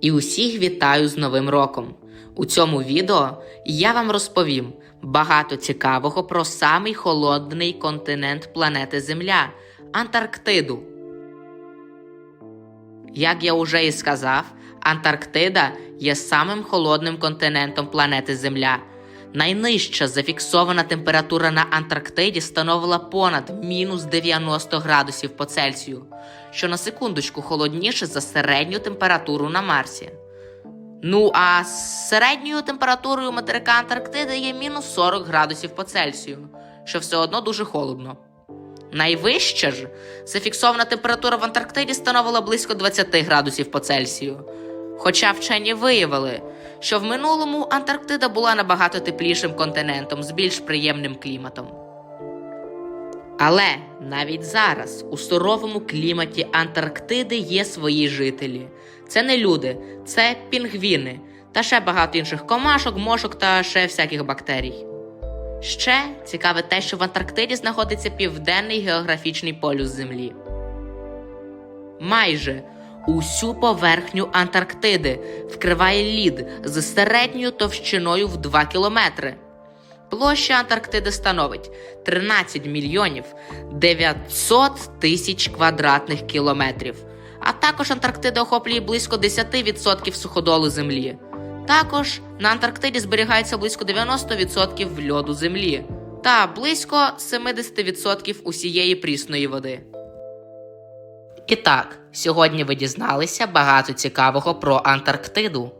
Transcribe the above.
І усіх вітаю з Новим роком! У цьому відео я вам розповім багато цікавого про самий холодний континент планети Земля Антарктиду. Як я уже і сказав, Антарктида є самим холодним континентом планети Земля. Найнижча зафіксована температура на Антарктиді становила понад мінус 90 градусів по Цельсію, що на секундочку холодніше за середню температуру на Марсі. Ну а середньою температурою материка Антарктиди є мінус 40 градусів по Цельсію, що все одно дуже холодно. Найвища ж зафіксована температура в Антарктиді становила близько 20 градусів по Цельсію. Хоча вчені виявили, що в минулому Антарктида була набагато теплішим континентом з більш приємним кліматом. Але навіть зараз у суровому кліматі Антарктиди є свої жителі. Це не люди, це пінгвіни та ще багато інших комашок, мошок та ще всяких бактерій. Ще цікаве те, що в Антарктиді знаходиться південний географічний полюс Землі. Майже усю поверхню Антарктиди вкриває лід з середньою товщиною в 2 кілометри. Площа Антарктиди становить 13 мільйонів 900 тисяч квадратних кілометрів. А також Антарктида охоплює близько 10% суходолу Землі. Також на Антарктиді зберігається близько 90% льоду Землі та близько 70% усієї прісної води. І так, сьогодні ви дізналися багато цікавого про Антарктиду.